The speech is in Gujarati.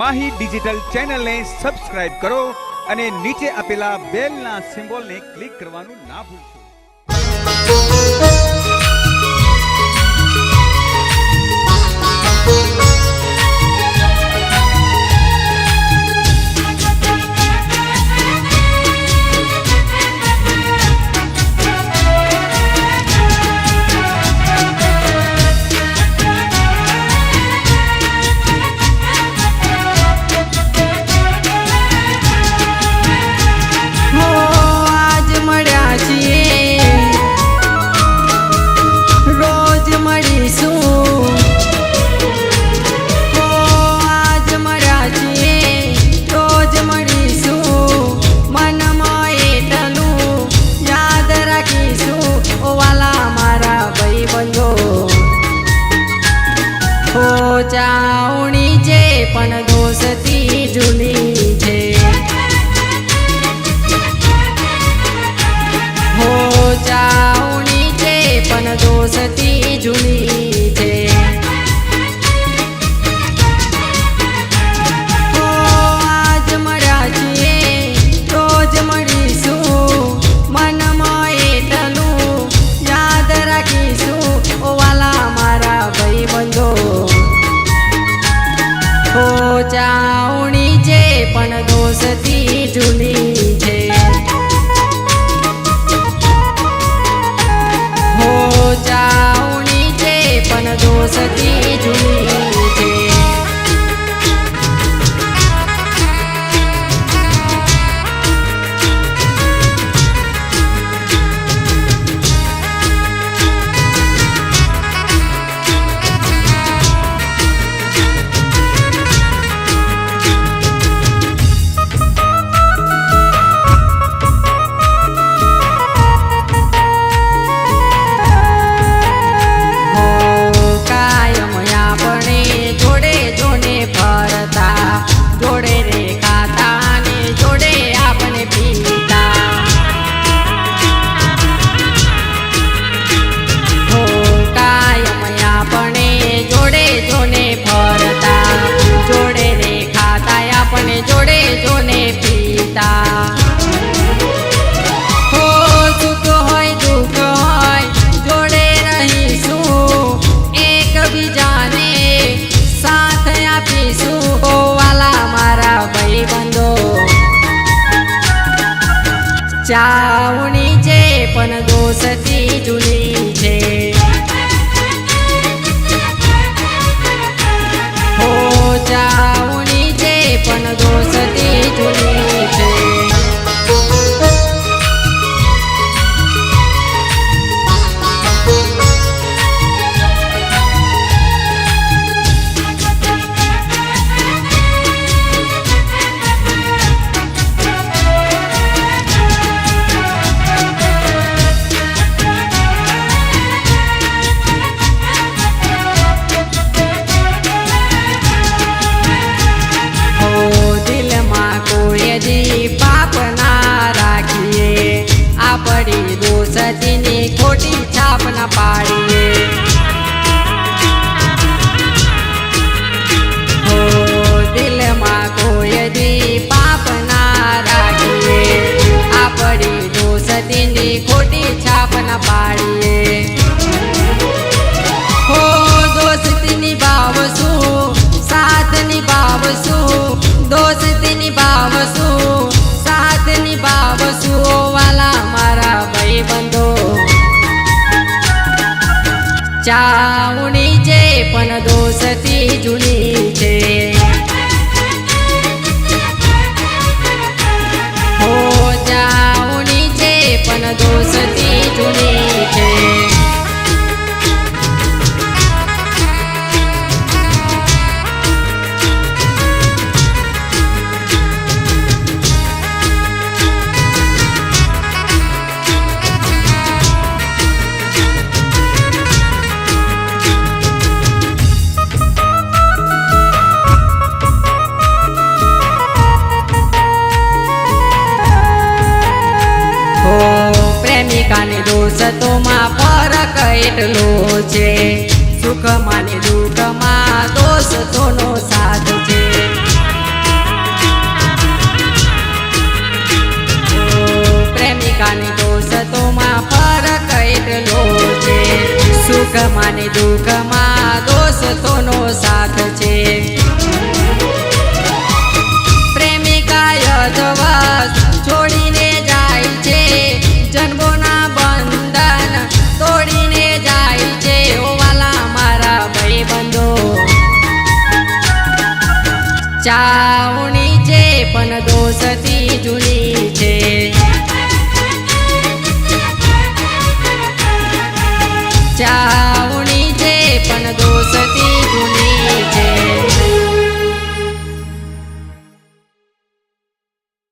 માહી ડિજિટલ ચેનલને સબસ્ક્રાઇબ કરો અને નીચે આપેલા બેલના સિમ્બોલને ક્લિક કરવાનું ના ભૂલશો. cha ચાવણી જે પણ દોષથી ઢૂલી যাও 40 years. છાવણી છે પણ દોસ્તી જૂની છે. હો ચાવણી છે પણ દોસ્ત પુરુષત્વમાં ફરક એટલો છે. સુખમાં ને દોષ દોષતોનો સાથ છે? પ્રેમિકાની દોષતોમાં ફરક એટલો છે. સુખમાં ને દોષ દોષતોનો સાથ છે ચાવણી છે પણ દોસ્તી જૂની છે. ચા